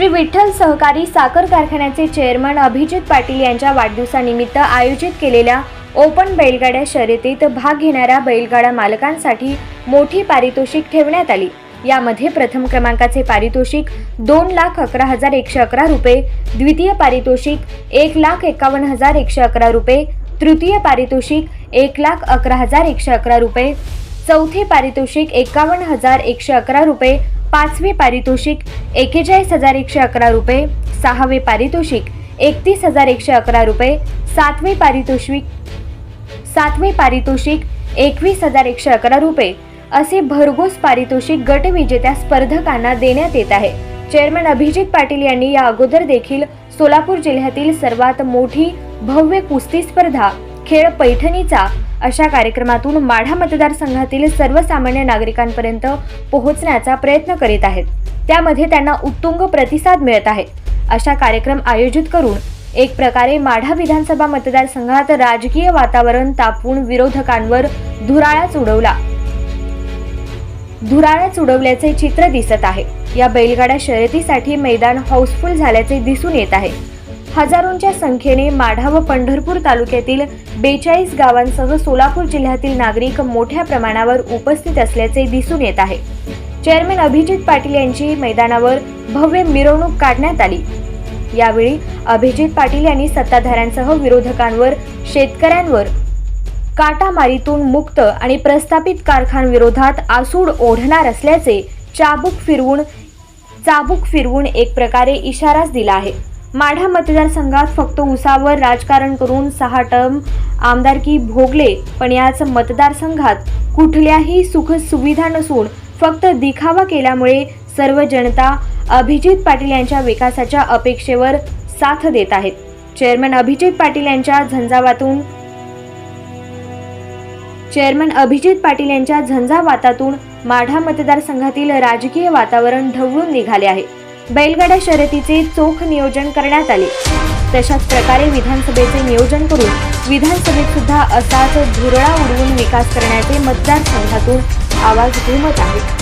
श्री विठ्ठल सहकारी साखर कारखान्याचे चेअरमन अभिजित पाटील यांच्या वाढदिवसानिमित्त आयोजित केलेल्या ओपन बैलगाड्या शर्यतीत भाग घेणाऱ्या बैलगाडा मालकांसाठी मोठी पारितोषिक ठेवण्यात आली. यामध्ये प्रथम क्रमांकाचे पारितोषिक दोन लाख अकरा हजार एकशे अकरा रुपये द्वितीय पारितोषिक एक लाख एकावन्न हजार एकशे अकरा रुपये तृतीय पारितोषिक एक लाख अकरा हजार एकशे अकरा रुपये चौथे पारितोषिक एकावन्न हजार एकशे अकरा रुपये पाचवे पारितोषिक एकेचाळीस हजार एकशे अकरा रुपये सहावे पारितोषिक एकतीस हजार एकशे अकरा रुपये सातवे पारितोषिक सातवे पारितोषिक एकवीस हजार एकशे अकरा रुपये. असे भरघोस पारितोषिक गटविजेत्या स्पर्धकांना देण्यात येत आहे. चेअरमन अभिजित पाटील यांनी या अगोदर देखील सोलापूर जिल्ह्यातील सर्वात मोठी भव्य कुस्ती स्पर्धा खेळ पैठणीचा अशा कार्यक्रमातून माढा मतदारसंघातील सर्वसामान्य नागरिकांपर्यंत पोहोचण्याचा प्रयत्न करीत आहेत. त्यामध्ये त्यांना उत्तुंग प्रतिसाद मिळत आहे. अशा कार्यक्रम आयोजित करून एक प्रकारे माढा विधानसभा मतदारसंघात राजकीय वातावरण तापवून विरोधकांवर धुराळाच उडवला धुराळाच उडवल्याचे चित्र दिसत आहे. या बैलगाड्या शर्यतीसाठी मैदान हाऊसफुल झाल्याचे दिसून येत आहे. हजारोंच्या संख्येने माढा व पंढरपूर तालुक्यातील बेचाळीस गावांसह सोलापूर जिल्ह्यातील नागरिक मोठ्या प्रमाणावर उपस्थित असल्याचे दिसून येत आहे. चेअरमन अभिजित पाटील यांची मैदानावर भव्य मिरवणूक काढण्यात आली. यावेळी अभिजित पाटील यांनी सत्ताधाऱ्यांसह विरोधकांवर शेतकऱ्यांवर काटामारीतून मुक्त आणि प्रस्थापित कारखानविरोधात आसूड ओढणार असल्याचे चाबूक फिरवून चाबूक फिरवून एक प्रकारे इशाराच दिला आहे. माढा मतदारसंघात फक्त उसावर राजकारण करून सहा टर्म आमदारकी भोगले पण याच मतदारसंघात कुठल्याही सुखसुविधा नसून फक्त दिखावा केल्यामुळे सर्व जनता अभिजित पाटील यांच्या विकासाच्या अपेक्षेवर साथ देत आहेत. चेअरमन अभिजित पाटील यांच्या झंझावातून चेअरमन अभिजित पाटील यांच्या झंझावातातून माढा मतदारसंघातील राजकीय वातावरण ढवळून निघाले आहे. बैलगाड्या शर्यतीचे चोख नियोजन करण्यात आले. तशाच प्रकारे विधानसभेचे नियोजन करून विधानसभेत सुद्धा असाच धुरळा उडवून विकास करण्याचे मतदारसंघातून आवाज घुमत आहे